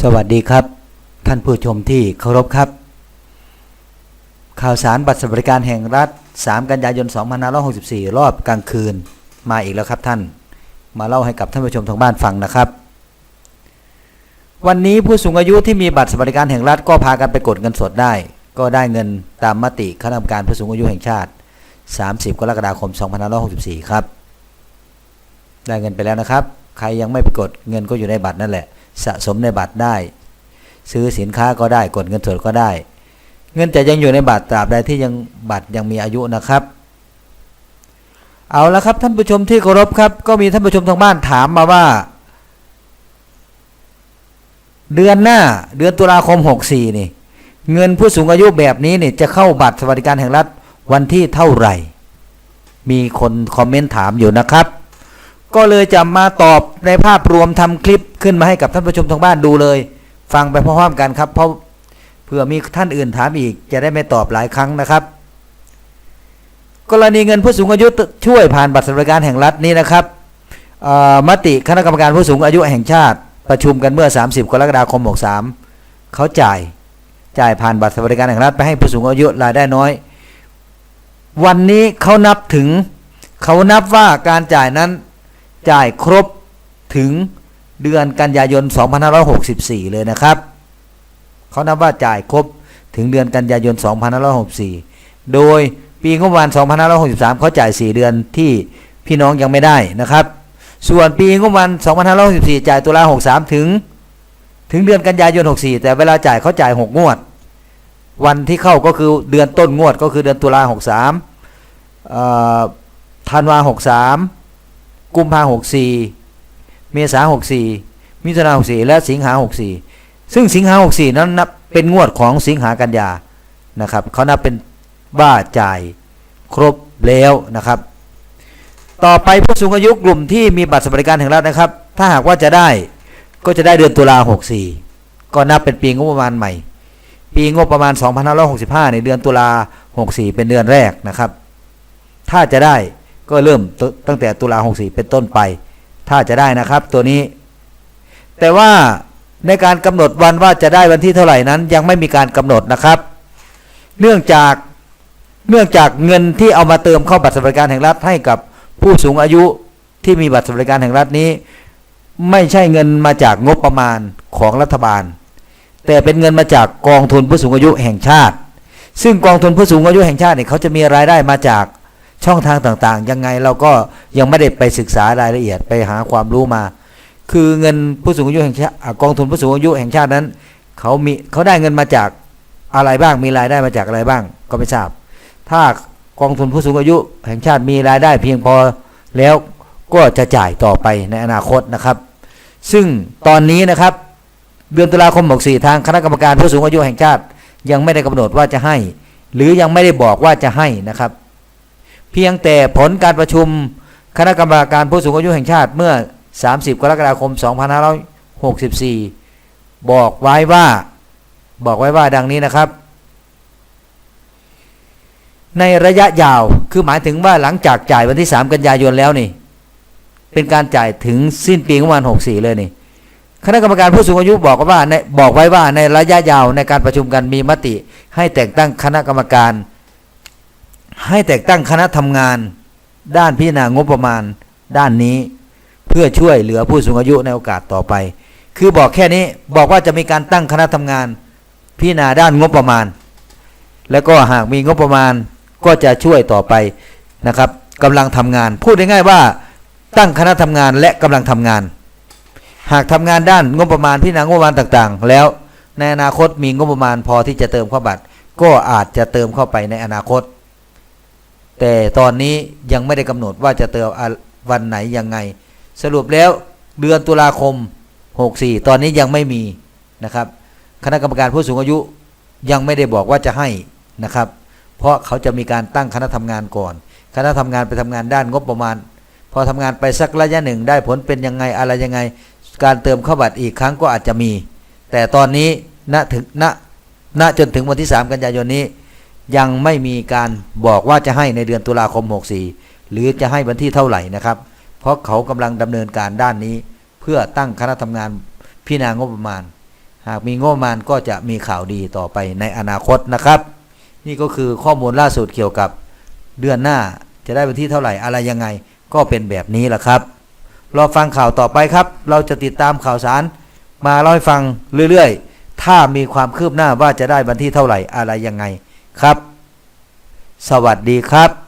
สวัสดีครับ ท่านผู้ชมที่เคารพครับ ข่าวสารบัตรสวัสดิการแห่งรัฐ 3 กันยายน 2564 รอบกลางคืนมาอีกแล้วครับท่าน มาเล่าให้กับท่านผู้ชมทางบ้านฟังนะครับ วันนี้ผู้สูงอายุที่มีบัตรสวัสดิการแห่งรัฐก็พากันไปกดเงินสดได้ ก็ได้เงินตามมติคณะกรรมการผู้สูงอายุแห่งชาติ 30 กรกฎาคม 2564 ครับ ได้เงินไปแล้วนะครับ ใครยังไม่ไปกดเงินก็อยู่ในบัตรนั่นแหละ สะสมในบัตรได้ ซื้อสินค้าก็ได้กดเงินสดก็ได้ เงินจะยังอยู่ในบัตรตราบใดที่ยังบัตรยังมีอายุนะครับ เอาละครับท่านผู้ชมที่เคารพครับ ก็มีท่านผู้ชมทางบ้านถามมาว่า เดือนหน้าเดือนตุลาคม 64 นี่ เงินผู้สูงอายุแบบนี้นี่จะเข้าบัตรสวัสดิการแห่งรัฐวันที่เท่าไหร่ มีคนคอมเมนต์ถามอยู่นะครับ ก็เลยจะมาตอบในภาพรวมทำคลิปขึ้นมาให้กับท่านผู้ชมทางบ้านดูเลย ฟังไปพร้อมๆกันครับเพราะเผื่อมีท่านอื่นถามอีก จะได้ไม่ตอบหลายครั้งนะครับ กรณีเงินผู้สูงอายุช่วยผ่านบัตรสวัสดิการแห่งรัฐนี้นะครับมติคณะกรรมการผู้สูงอายุแห่งชาติ ประชุมกันเมื่อ 30 กรกฎาคม 63 เขาจ่ายจ่ายผ่านบัตรสวัสดิการแห่งรัฐไปให้ผู้สูงอายุรายได้น้อย วันนี้เขานับถึงเขานับว่าการจ่ายนั้น จ่ายครบถึงเดือนกันยายน 2564 เลยนะครับ เขานับว่าจ่ายครบถึงเดือนกันยายน 2564 โดยปีงบประมาณ 2563 เขาจ่าย 4 เดือนที่พี่น้องยังไม่ได้นะครับ ส่วนปีงบประมาณ 2564 จ่ายตุลา63 ถึง ถึงเดือนกันยายน 64 แต่เวลาจ่ายเขาจ่าย 6 งวด วันที่เข้าก็คือเดือนต้นงวดก็คือเดือนตุลา63ธันวา63 กุมภาหกสี่เมษาหกสี่มิถุนาหกสี่และสิงหาหกสี่ซึ่งสิงหาหกสี่นั้นนับเป็นงวดของสิงหากันยานะครับเขานับเป็นว่าจ่ายครบแล้วนะครับ ต่อไปผู้สูงอายุกลุ่มที่มีบัตรสวัสดิการแห่งรัฐนะครับ ถ้าหากว่าจะได้ก็จะได้เดือนตุลาหกสี่ก็นับเป็นปีงบประมาณใหม่ ปีงบประมาณ 2565 ในเดือนตุลา64 เป็นเดือนแรกนะครับ ถ้าจะได้ ก็เริ่มตั้งแต่ตุลา64เป็นต้นไป ถ้าจะได้นะครับตัวนี้ แต่ว่าในการกำหนดวันว่าจะได้วันที่เท่าไหร่นั้น ยังไม่มีการกำหนดนะครับ เนื่องจากเนื่องจากเงินที่เอามาเติมเข้าบัตรสวัสดิการแห่งรัฐให้กับผู้สูงอายุที่มีบัตรสวัสดิการแห่งรัฐนี้ ไม่ใช่เงินมาจากงบประมาณของรัฐบาล แต่เป็นเงินมาจากกองทุนผู้สูงอายุแห่งชาติ ซึ่งกองทุนผู้สูงอายุแห่งชาติเนี่ยเขาจะมีรายได้มาจาก ช่องทางต่างๆ ยังไงเราก็ยังไม่ได้ไปศึกษารายละเอียดไปหาความรู้มา คือเงินผู้สูงอายุแห่งชาติกองทุนผู้สูงอายุแห่งชาตินั้นเขามีเขาได้เงินมาจากอะไรบ้างมีรายได้มาจากอะไรบ้างก็ไม่ทราบ ถ้ากองทุนผู้สูงอายุแห่งชาติมีรายได้เพียงพอแล้วก็จะจ่ายต่อไปในอนาคตนะครับ ซึ่งตอนนี้นะครับเดือนตุลาคม64ทางคณะกรรมการผู้สูงอายุแห่งชาติ ยังไม่ได้กำหนดว่าจะให้ หรือยังไม่ได้บอกว่าจะให้นะครับ พียงแต่ผลการประชุมคณะกรรมการผู้สูงอายุแห่งชาติเมื่อ 30 กรกฎาคม 2564 บอกไว้ว่าบอกไว้ว่าดังนี้นะครับ ในระยะยาวคือหมายถึงว่าหลังจากจ่ายวันที่ 3 กันยายนแล้วนี่ เป็นการจ่ายถึงสิ้นปีงบประมาณ64 เลยนี่คณะกรรมการผู้สูงอายุบอกว่าในบอกไว้ว่าในระยะยาวในการประชุมกันมีมติให้แต่งตั้งคณะกรรมการ ให้แต่งตั้งคณะทำงาน ด้านพิจารณางบประมาณด้านนี้ เพื่อช่วยเหลือผู้สูงอายุในโอกาสต่อไป คือบอกแค่นี้บอกว่าจะมีการตั้งคณะทำงาน พิจารณาด้านงบประมาณ แล้วก็หากมีงบประมาณก็จะช่วยต่อไปนะครับกำลังทำงาน พูดง่ายๆว่าตั้งคณะทำงานและกำลังทำงาน หากทำงานด้านงบประมาณพิจารณางบประมาณต่างๆ แล้วในอนาคตมีงบประมาณพอที่จะเติมเข้าบัตรก็อาจจะเติมเข้าไปในอนาคต แต่ตอนนี้ยังไม่ได้กำหนดว่าจะเติมวันไหนยังไง สรุปแล้วเดือนตุลาคม 64 ตอนนี้ยังไม่มีนะครับ คณะกรรมการผู้สูงอายุยังไม่ได้บอกว่าจะให้นะครับ เพราะเขาจะมีการตั้งคณะทำงานก่อน คณะทำงานไปทำงานด้านงบประมาณ พอทำงานไปสักระยะหนึ่งได้ผลเป็นยังไงอะไรยังไง การเติมเข้าบัตรอีกครั้งก็อาจจะมี แต่ตอนนี้ณถึงณณจนถึงวันที่ 3 กันยายนนี้ ยังไม่มีการบอกว่าจะให้ในเดือนตุลาคม 64 หรือจะให้วันที่เท่าไหร่นะครับ เพราะเขากำลังดำเนินการด้านนี้ เพื่อตั้งคณะทำงานพิจารณางบประมาณ หากมีงบประมาณก็จะมีข่าวดีต่อไปในอนาคตนะครับ นี่ก็คือข้อมูลล่าสุดเกี่ยวกับเดือนหน้าจะได้วันที่เท่าไหร่อะไรยังไง ก็เป็นแบบนี้แหละครับรอฟังข่าวต่อไปครับ เราจะติดตามข่าวสาร มาเล่าให้ฟังเรื่อยๆ ถ้ามีความคืบหน้าว่าจะได้วันที่เท่าไหร่อะไรยังไง ครับ สวัสดีครับ